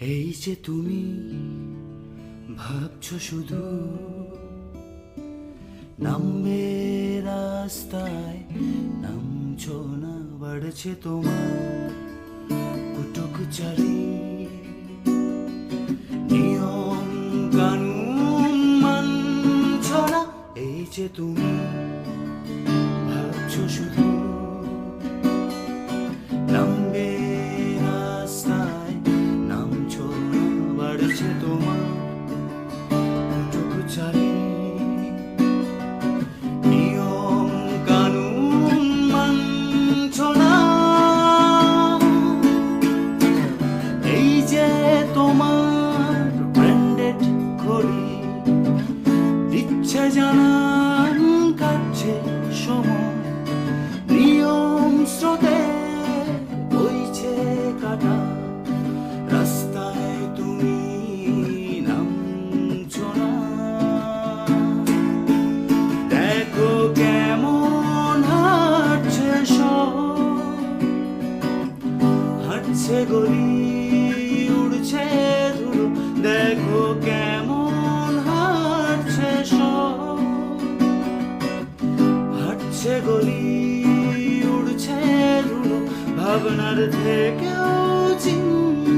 এই যে তুমি ভাবছ শুধু নামবে রাস্তায়, নামছো না, বাড়ছে তোমার কুটুক চারি। নিয়ম কানুন মানছো না, এই যে তুমি ভাবছ শুধু গলি উড়ছে দেখো কেমন হাঁটছে সব। হাঁটছে গলি উড়ছে ধুলো। ভাবনার থেকেও চিন্তা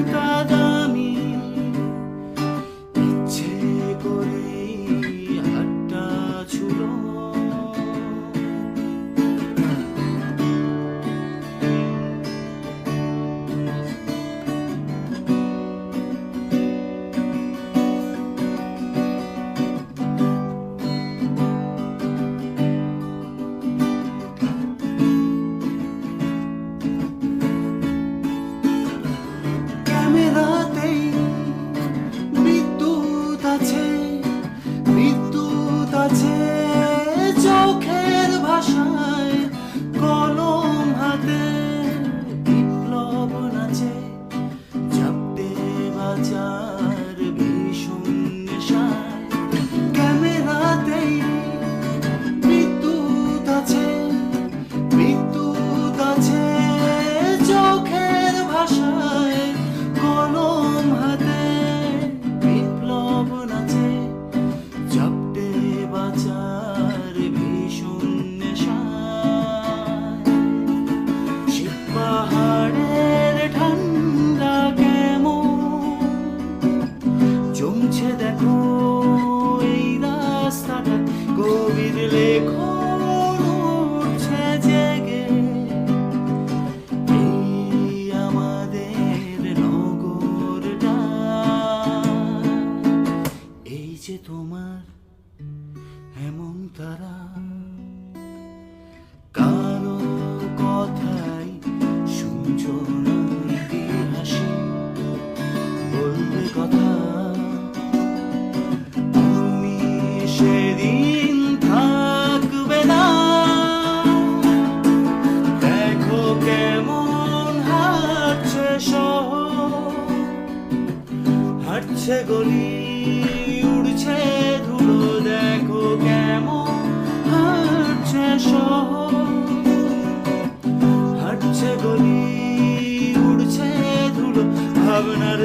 যে তোমার এমন তারা। কারও কথাই শুনছো ইতিহাসে, বলবে কথা। তুমি সেদিন থাকবে না। দেখো কেমন হাঁটছে শহর হাঁটছে গলি উড়ছে ধুলো দেখো কেমন হাঁটছে শহর। হাঁটছে গলি উড়ছে ধুলো ভাবনার